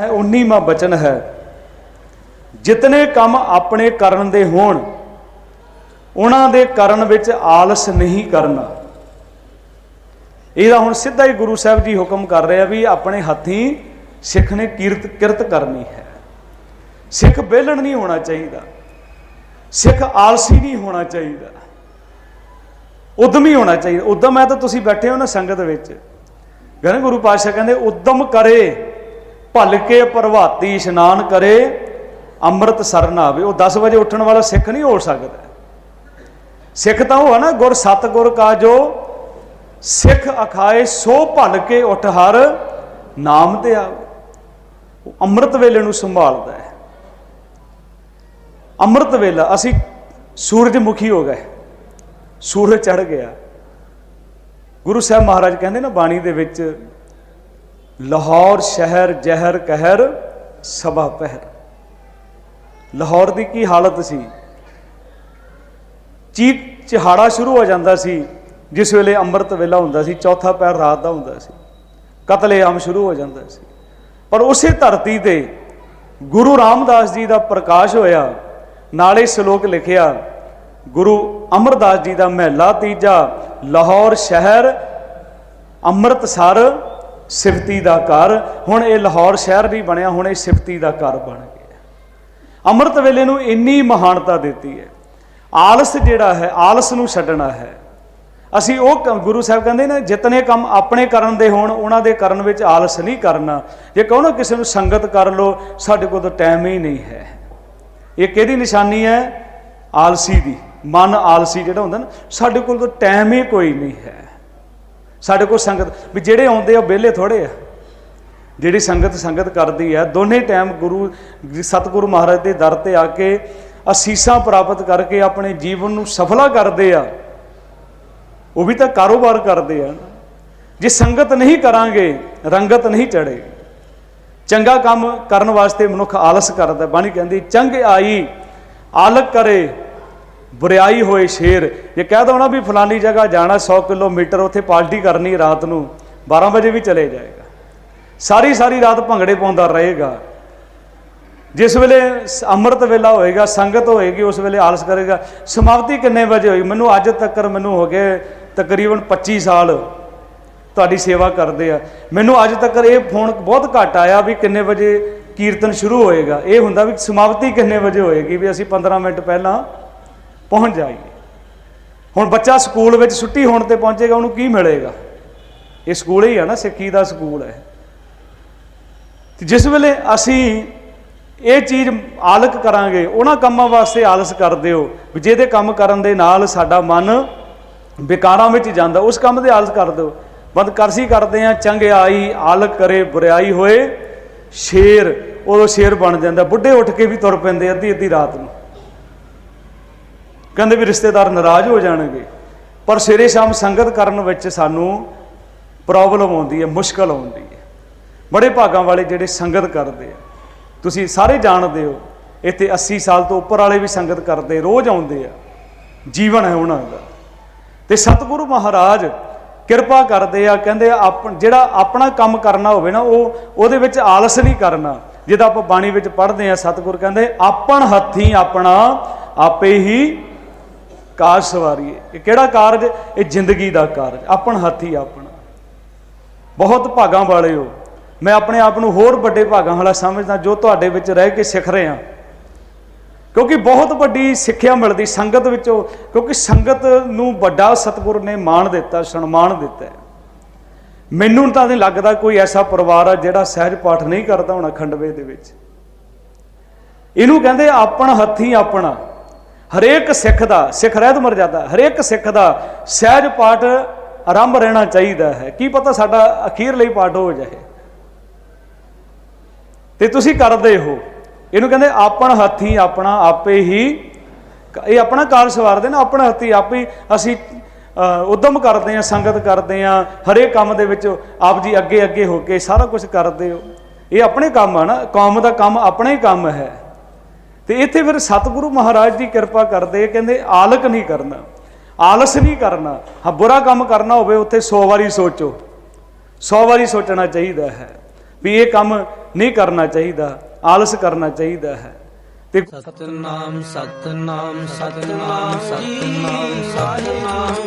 ਹੈ 19ਵਾਂ ਬਚਨ ਹੈ। ਜਿਤਨੇ ਕੰਮ ਆਪਣੇ ਕਰਨ ਦੇ ਹੋਣ, ਉਹਨਾਂ ਦੇ ਕਰਨ ਵਿੱਚ ਆਲਸ ਨਹੀਂ ਕਰਨਾ। ਇਹਦਾ ਹੁਣ ਸਿੱਧਾ ਹੀ ਗੁਰੂ ਸਾਹਿਬ ਜੀ ਹੁਕਮ ਕਰ ਰਹੇ ਆ ਵੀ ਆਪਣੇ ਹੱਥੀਂ ਸਿੱਖ ਨੇ ਕੀਰਤ, ਕਿਰਤ ਕਰਨੀ ਹੈ। ਸਿੱਖ ਵਿਹਲੜ ਨਹੀਂ ਹੋਣਾ ਚਾਹੀਦਾ। ਸਿੱਖ ਆਲਸੀ ਨਹੀਂ ਹੋਣਾ ਚਾਹੀਦਾ। ਉਦਮੀ ਹੋਣਾ ਚਾਹੀਦਾ। ਉਦਮ ਹੈ ਤਾਂ ਤੁਸੀਂ ਬੈਠੇ ਹੋ ਨਾ ਸੰਗਤ ਵਿੱਚ। ਕਹਿੰਦੇ ਗੁਰੂ ਪਾਤਸ਼ਾਹ ਕਹਿੰਦੇ, ਉਦਮ ਕਰੇ ਭਲ ਕੇ ਪ੍ਰਭਾਤੀ ਇਸ਼ਨਾਨ ਕਰੇ ਅੰਮ੍ਰਿਤ ਸਰਨ ਆਵੇ। ਉਹ 10 ਵਜੇ ਉੱਠਣ ਵਾਲਾ ਸਿੱਖ ਨਹੀਂ ਹੋ ਸਕਦਾ। ਸਿੱਖ ਤਾਂ ਉਹ ਹੈ ਨਾ, ਗੁਰ ਸਤਗੁਰ ਕਾ ਜੋ ਸਿੱਖ ਅਖਾਏ, ਸੋ ਭਲ ਕੇ ਉਠ ਹਰ ਨਾਮ ਤੇ ਆਵੇ। ਉਹ ਅੰਮ੍ਰਿਤ ਵੇਲੇ ਨੂੰ ਸੰਭਾਲਦਾ ਹੈ। ਅੰਮ੍ਰਿਤ ਵੇਲਾ, ਅਸੀਂ ਸੂਰਜਮੁਖੀ ਹੋ ਗਏ। ਸੂਰਜ ਚੜ ਗਿਆ। ਗੁਰੂ ਸਾਹਿਬ ਮਹਾਰਾਜ ਕਹਿੰਦੇ ਨਾ, ਬਾਣੀ ਦੇ ਵਿੱਚ ਲਾਹੌਰ ਸ਼ਹਿਰ ਜ਼ਹਿਰ ਕਹਿਰ ਸਭਾ ਪਹਿਰ। ਲਾਹੌਰ ਦੀ ਕੀ ਹਾਲਤ ਸੀ? ਚੀਕ ਚਿਹਾੜਾ ਸ਼ੁਰੂ ਹੋ ਜਾਂਦਾ ਸੀ, ਜਿਸ ਵੇਲੇ ਅੰਮ੍ਰਿਤ ਵੇਲਾ ਹੁੰਦਾ ਸੀ, ਚੌਥਾ ਪਹਿਰ ਰਾਤ ਦਾ ਹੁੰਦਾ ਸੀ। ਕਤਲੇਆਮ ਸ਼ੁਰੂ ਹੋ ਜਾਂਦਾ ਸੀ। ਪਰ ਉਸੇ ਧਰਤੀ ਤੇ ਗੁਰੂ ਰਾਮਦਾਸ ਜੀ ਦਾ ਪ੍ਰਕਾਸ਼ ਹੋਇਆ, ਨਾਲੇ ਸ਼ਲੋਕ ਲਿਖਿਆ, ਗੁਰੂ ਅਮਰਦਾਸ ਜੀ ਦਾ ਮਹਿਲਾ ਤੀਜਾ, ਲਾਹੌਰ ਸ਼ਹਿਰ ਅੰਮ੍ਰਿਤਸਰ ਸਿਫਤੀ ਦਾ ਘਰ। ਹੁਣ ਇਹ ਲਾਹੌਰ ਸ਼ਹਿਰ ਨਹੀਂ ਬਣਿਆ, ਹੁਣ ਇਹ ਸਿਫਤੀ ਦਾ ਘਰ ਬਣ ਗਿਆ। ਅੰਮ੍ਰਿਤ ਵੇਲੇ ਨੂੰ ਇੰਨੀ ਮਹਾਨਤਾ ਦਿੱਤੀ ਹੈ। ਆਲਸ ਜਿਹੜਾ ਹੈ, ਆਲਸ ਨੂੰ ਛੱਡਣਾ ਹੈ। ਅਸੀਂ ਉਹ ਗੁਰੂ ਸਾਹਿਬ ਕਹਿੰਦੇ ਨੇ, ਜਿਤਨੇ ਕੰਮ ਆਪਣੇ ਕਰਨ ਦੇ ਹੋਣ, ਉਹਨਾਂ ਦੇ ਕਰਨ ਵਿੱਚ ਆਲਸ ਨਹੀਂ ਕਰਨਾ। ਜੇ ਕਹੋ ਨਾ ਕਿਸੇ ਨੂੰ ਸੰਗਤ ਕਰ ਲੋ ਸਾਡੇ ਕੋਲ ਤਾਂ ਟਾਈਮ ਹੀ ਨਹੀਂ ਹੈ। ਇਹ ਕਿਹਦੀ ਨਿਸ਼ਾਨੀ ਹੈ? ਆਲਸੀ ਦੀ। ਮਨ ਆਲਸੀ ਜਿਹੜਾ ਹੁੰਦਾ ਨਾ, ਸਾਡੇ ਕੋਲ ਤਾਂ ਟਾਈਮ ਹੀ ਕੋਈ ਨਹੀਂ ਹੈ। ਸਾਡੇ ਕੋਲ ਸੰਗਤ, ਵੀ ਜਿਹੜੇ ਆਉਂਦੇ ਆ ਵਿਹਲੇ ਥੋੜੇ ਆ। ਜਿਹੜੀ ਸੰਗਤ ਸੰਗਤ ਕਰਦੀ ਆ, ਦੋਨੇ ਟਾਈਮ ਗੁਰੂ, ਸਤਿਗੁਰੂ ਮਹਾਰਾਜ ਦੇ ਦਰ ਤੇ ਆ ਕੇ ਅਸੀਸਾਂ ਪ੍ਰਾਪਤ ਕਰਕੇ ਆਪਣੇ ਜੀਵਨ ਨੂੰ ਸਫਲਾ ਕਰਦੇ ਆ, ਉਹ ਵੀ ਤਾਂ ਕਾਰੋਬਾਰ ਕਰਦੇ ਆ। ਜੇ ਸੰਗਤ ਨਹੀਂ ਕਰਾਂਗੇ, ਰੰਗਤ ਨਹੀਂ ਚੜੇਗੀ ਚੰਗਾ ਕੰਮ ਕਰਨ ਵਾਸਤੇ ਮਨੁੱਖ ਆਲਸ ਕਰਦਾ, ਬਾਣੀ ਕਹਿੰਦੀ, ਚੰਗ ਆਈ, ਆਲਕ ਕਰੇ ਬੁਰਿਆਈ ਹੋਏ ਸ਼ੇਰ। ਜੇ ਕਹਿ ਦੋ ਨਾ ਵੀ ਫਲਾਨੀ ਜਗ੍ਹਾ ਜਾਣਾ 100 ਕਿਲੋਮੀਟਰ, ਉੱਥੇ ਪਾਰਟੀ ਕਰਨੀ ਰਾਤ ਨੂੰ 12 ਵਜੇ ਵੀ ਚਲੇ ਜਾਏਗਾ। ਸਾਰੀ ਸਾਰੀ ਰਾਤ ਭੰਗੜੇ ਪਾਉਂਦਾ ਰਹੇਗਾ। ਜਿਸ ਵੇਲੇ ਅੰਮ੍ਰਿਤ ਵੇਲਾ ਹੋਏਗਾ, ਸੰਗਤ ਹੋਏਗੀ, ਉਸ ਵੇਲੇ ਆਲਸ ਕਰੇਗਾ। ਸਮਾਪਤੀ ਕਿੰਨੇ ਵਜੇ ਹੋਈ? ਮੈਨੂੰ ਅੱਜ ਤੱਕ ਮੈਨੂੰ ਹੋ ਗਏ ਤਕਰੀਬਨ 25 ਸਾਲ ਤੁਹਾਡੀ ਸੇਵਾ ਕਰਦੇ ਆ। ਮੈਨੂੰ ਅੱਜ ਤੱਕ ਇਹ ਫੋਨ ਬਹੁਤ ਘੱਟ ਆਇਆ ਵੀ ਕਿੰਨੇ ਵਜੇ ਕੀਰਤਨ ਸ਼ੁਰੂ ਹੋਏਗਾ। ਇਹ ਹੁੰਦਾ ਵੀ ਸਮਾਪਤੀ ਕਿੰਨੇ ਵਜੇ ਹੋਏਗੀ? ਵੀ ਅਸੀਂ 15 ਮਿੰਟ ਪਹਿਲਾਂ ਪਹੁੰਚ ਜਾਈਏ ਹੁਣ ਬੱਚਾ ਸਕੂਲ ਵਿੱਚ ਛੁੱਟੀ ਹੋਣ ਤੇ ਪਹੁੰਚੇਗਾ, ਉਹਨੂੰ ਕੀ ਮਿਲੇਗਾ? ਇਹ ਸਕੂਲ ਹੀ ਆ ਨਾ, ਸਿੱਖੀ ਦਾ ਸਕੂਲ ਹੈ। ਤੇ ਜਿਸ ਵੇਲੇ ਅਸੀਂ ਇਹ ਚੀਜ਼ ਆਲਕ ਕਰਾਂਗੇ, ਉਹਨਾਂ ਕੰਮਾਂ ਵਾਸਤੇ ਆਲਸ ਕਰਦੇ ਹੋ, ਵੀ ਜਿਹਦੇ ਕੰਮ ਕਰਨ ਦੇ ਨਾਲ ਸਾਡਾ ਮਨ ਵਿਕਾਰਾਂ ਵਿੱਚ ਜਾਂਦਾ, ਉਸ ਕੰਮ ਦੇ ਆਲਸ ਕਰ ਦਿਓ ਬੰਦ ਕਰਸੀ ਕਰਦੇ ਆ ਚੰਗਿਆਈ, ਆਲਕ ਕਰੇ ਬੁਰਿਆਈ ਹੋਏ, ਸ਼ੇਰ, ਉਦੋਂ ਸ਼ੇਰ ਬਣ ਜਾਂਦਾ, ਬੁੱਢੇ ਉੱਠ ਕੇ ਵੀ ਤੁਰ ਪੈਂਦੇ ਅੱਧੀ ਅੱਧੀ ਰਾਤ ਨੂੰ। ਕਹਿੰਦੇ ਵੀ ਰਿਸ਼ਤੇਦਾਰ ਨਾਰਾਜ਼ ਹੋ ਜਾਣਗੇ। ਪਰ ਸਵੇਰੇ ਸ਼ਾਮ ਸੰਗਤ ਕਰਨ ਵਿੱਚ ਸਾਨੂੰ ਪ੍ਰੋਬਲਮ ਆਉਂਦੀ ਹੈ, ਮੁਸ਼ਕਲ ਆਉਂਦੀ ਹੈ। ਬੜੇ ਭਾਗਾਂ ਵਾਲੇ ਜਿਹੜੇ ਸੰਗਤ ਕਰਦੇ ਆ, ਤੁਸੀਂ ਸਾਰੇ ਜਾਣਦੇ ਹੋ, ਇੱਥੇ 80 ਸਾਲ ਤੋਂ ਉੱਪਰ ਵਾਲੇ ਵੀ ਸੰਗਤ ਕਰਦੇ, ਰੋਜ਼ ਆਉਂਦੇ ਆ। ਜੀਵਨ ਹੈ ਉਹਨਾਂ ਦਾ। ਤੇ ਸਤਿਗੁਰੂ ਮਹਾਰਾਜ ਕਿਰਪਾ ਕਰਦੇ ਆ, ਕਹਿੰਦੇ ਆਪ, ਜਿਹੜਾ ਆਪਣਾ ਕੰਮ ਕਰਨਾ ਹੋਵੇ ਨਾ, ਉਹ, ਉਹਦੇ ਵਿੱਚ ਆਲਸ ਨਹੀਂ ਕਰਨਾ। ਜਿਹਦਾ ਆਪਾਂ ਬਾਣੀ ਵਿੱਚ ਪੜ੍ਹਦੇ ਆ, ਸਤਿਗੁਰ ਕਹਿੰਦੇ, ਆਪਣ ਹੱਥੀ ਆਪਣਾ ਆਪੇ ਹੀ ਕਾਜ ਸਵਾਰੀਏ। ਇਹ ਕਿਹੜਾ ਕਾਰਜ? ਇਹ ਜ਼ਿੰਦਗੀ ਦਾ ਕਾਰਜ। ਆਪਣ ਹੱਥੀ ਆਪਣਾ। ਬਹੁਤ ਭਾਗਾਂ ਵਾਲੇ ਹੋ ਮੈਂ ਆਪਣੇ ਆਪ ਨੂੰ ਹੋਰ ਵੱਡੇ ਭਾਗਾਂ ਵਾਲਾ ਸਮਝਦਾ ਜੋ ਤੁਹਾਡੇ ਵਿੱਚ ਰਹਿ ਕੇ ਸਿੱਖ ਰਿਹਾ ਕਿਉਂਕਿ ਬਹੁਤ ਵੱਡੀ ਸਿੱਖਿਆ ਮਿਲਦੀ ਸੰਗਤ ਵਿੱਚੋਂ, ਕਿਉਂਕਿ ਸੰਗਤ ਨੂੰ ਵੱਡਾ ਸਤਿਗੁਰ ਨੇ ਮਾਣ ਦਿੱਤਾ, ਸਨਮਾਨ ਦਿੱਤਾ। ਮੈਨੂੰ ਤਾਂ ਨਹੀਂ ਲੱਗਦਾ ਕੋਈ ਐਸਾ ਪਰਿਵਾਰ ਆ ਜਿਹੜਾ ਸਹਿਜ ਪਾਠ ਨਹੀਂ ਕਰਦਾ ਹੋਣਾ ਖੰਡਵੇ ਦੇ ਵਿੱਚ। ਇਹਨੂੰ ਕਹਿੰਦੇ ਆਪਣ ਹੱਥੀ ਆਪਣਾ। ਹਰੇਕ ਸਿੱਖ ਦਾ ਸਿੱਖ ਰਹਿਤ ਮਰਜ਼ਾਦਾ ਹਰੇਕ ਸਿੱਖ ਦਾ ਸਹਿਜ ਪਾਠ ਆਰੰਭ ਰਹਿਣਾ ਚਾਹੀਦਾ ਹੈ। ਕੀ ਪਤਾ ਸਾਡਾ ਅਖੀਰ ਲਈ ਪਾਠ ਹੋ ਜਾਏ। ਤੇ ਤੁਸੀਂ ਕਰਦੇ ਹੋ। ਇਹਨੂੰ ਕਹਿੰਦੇ ਆਪਣ ਹੱਥੀ ਆਪਣਾ ਆਪੇ ਹੀ ਇਹ ਆਪਣਾ ਕਾਲ ਸਵਾਰਦੇ ਨਾ ਆਪਣਾ ਹੱਥੀ ਆਪੇ ਅਸੀਂ ਅ, ਉਦਮ ਕਰਦੇ ਆ ਸੰਗਤ ਕਰਦੇ ਆ ਹਰੇਕ ਕੰਮ ਦੇ ਵਿੱਚ ਆਪ ਜੀ ਅੱਗੇ ਅੱਗੇ ਹੋ ਕੇ ਸਾਰਾ ਕੁਝ ਕਰਦੇ ਹੋ। ਇਹ ਆਪਣੇ ਕੰਮ ਆ ਨਾ ਕੌਮ ਦਾ ਕੰਮ ਆਪਣਾ ਹੀ ਕੰਮ ਹੈ। ਤੇ ਇੱਥੇ ਫਿਰ ਸਤਿਗੁਰੂ ਮਹਾਰਾਜ ਦੀ ਕਿਰਪਾ ਕਰਦੇ ਕਹਿੰਦੇ ਆਲਕ ਨਹੀਂ ਕਰਨਾ, ਆਲਸ ਨਹੀਂ ਕਰਨਾ, ਹਾਂ ਬੁਰਾ ਕੰਮ ਕਰਨਾ ਹੋਵੇ ਉੱਥੇ 100 ਵਾਰੀ ਸੋਚੋ 100 ਵਾਰੀ ਸੋਚਣਾ ਚਾਹੀਦਾ ਹੈ, ਵੀ ਇਹ ਕੰਮ ਨਹੀਂ ਕਰਨਾ ਚਾਹੀਦਾ, ਆਲਸ ਕਰਨਾ ਚਾਹੀਦਾ ਹੈ। ਤੇ ਸਤਨਾਮ ਸਤਨਾਮ ਸਤਨਾਮ ਸਤਨਾਮ ਸਤਨਾਮ